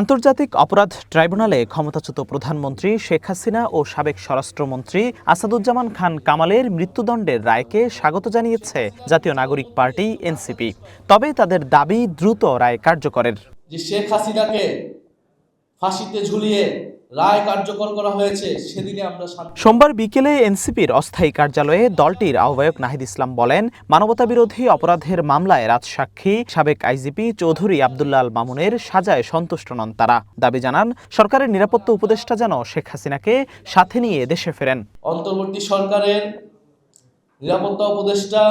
আন্তর্জাতিক অপরাধ ট্রাইব্যুনালে ক্ষমতাচ্যুত প্রধানমন্ত্রী শেখ হাসিনা ও সাবেক স্বরাষ্ট্রমন্ত্রী আসাদুজ্জামান খান কামালের মৃত্যুদণ্ডের রায়কে স্বাগত জানিয়েছে জাতীয় নাগরিক পার্টি, এনসিপি। তবে তাদের দাবি দ্রুত রায় কার্যকরের। যে শেখ হাসিনাকে ফাঁসিতে ঝুলিয়ে রায় কার্যকর করা হয়েছে সেদিনে আমরা সোমবার বিকেলে এনসিপির অস্থায়ী কার্যালয়ে দলটির আহ্বায়ক নাহিদ ইসলাম বলেন মানবতাবিরোধী অপরাধের মামলায় রাজসাক্ষী সাবেক আইজিপি চৌধুরী আবদুল্লাহ মামুনের সাজায় সন্তুষ্ট নন তারা। দাবি জানান সরকারের নিরাপত্তা উপদেষ্টা যেন শেখ হাসিনাকে সাথে নিয়ে দেশে ফেরেন। অন্তর্বর্তী সরকারের নিরাপত্তা উপদেষ্টা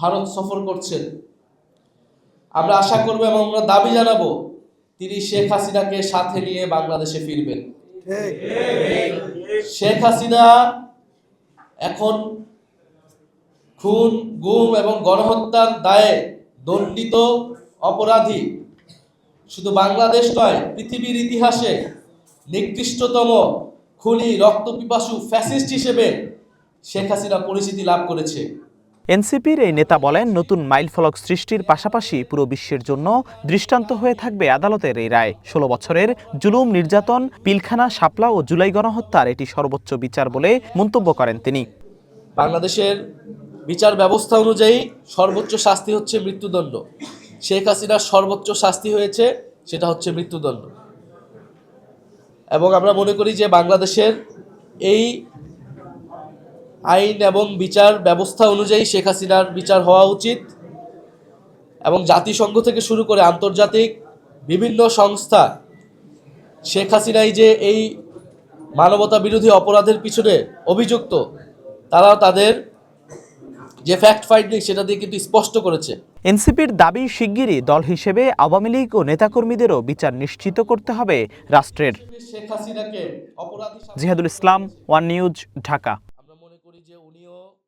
ভারত সফর করছেন। আমরা আশা করব এবং আমরা দাবি জানাব তিনি শেখ হাসিনাকে সাথে নিয়ে বাংলাদেশে ফিরবেন। শেখ হাসিনা এখন খুন, গুম এবং গণহত্যার দায়ে দণ্ডিত অপরাধী। শুধু বাংলাদেশ নয়, পৃথিবীর ইতিহাসে নিকৃষ্টতম খুনি রক্তপিপাসু ফ্যাসিস্ট হিসেবে শেখ হাসিনা পরিচিতি লাভ করেছে। এনসিপির এই নেতা বলেন, নতুন মাইলফলক সৃষ্টির পাশাপাশি পুরো বিশ্বের জন্য দৃষ্টান্ত হয়ে থাকবে আদালতের এই রায়। ষোলো বছরের জুলুম, নির্যাতন, পিলখানা, শাপলা ও জুলাই গণহত্যার এটি সর্বোচ্চ বিচার বলে মন্তব্য করেন তিনি। বাংলাদেশের বিচার ব্যবস্থা অনুযায়ী সর্বোচ্চ শাস্তি হচ্ছে মৃত্যুদণ্ড। শেখ হাসিনার সর্বোচ্চ শাস্তি হয়েছে, সেটা হচ্ছে মৃত্যুদণ্ড। এবং আমরা মনে করি যে বাংলাদেশের এই আইন এবং বিচার ব্যবস্থা অনুযায়ী শেখ হাসিনার বিচার হওয়া উচিত এবং জাতিসংঘ থেকে শুরু করে আন্তর্জাতিক বিভিন্ন সংস্থা শেখ হাসিনাই যে এই মানবতা বিরোধী অপরাধের পিছনে অভিযুক্ত তারাও তাদের যে ফ্যাক্ট ফাইন্ডিং সেটা দিয়ে কিন্তু স্পষ্ট করেছে। এনসিপির দাবি শিগগিরই দল হিসেবে আওয়ামী লীগ ও নেতাকর্মীদেরও বিচার নিশ্চিত করতে হবে রাষ্ট্রের। শেখ হাসিনাকে অপরাধী জিহাদুল ইসলাম ওয়ান নিউজ ঢাকা। 也无理由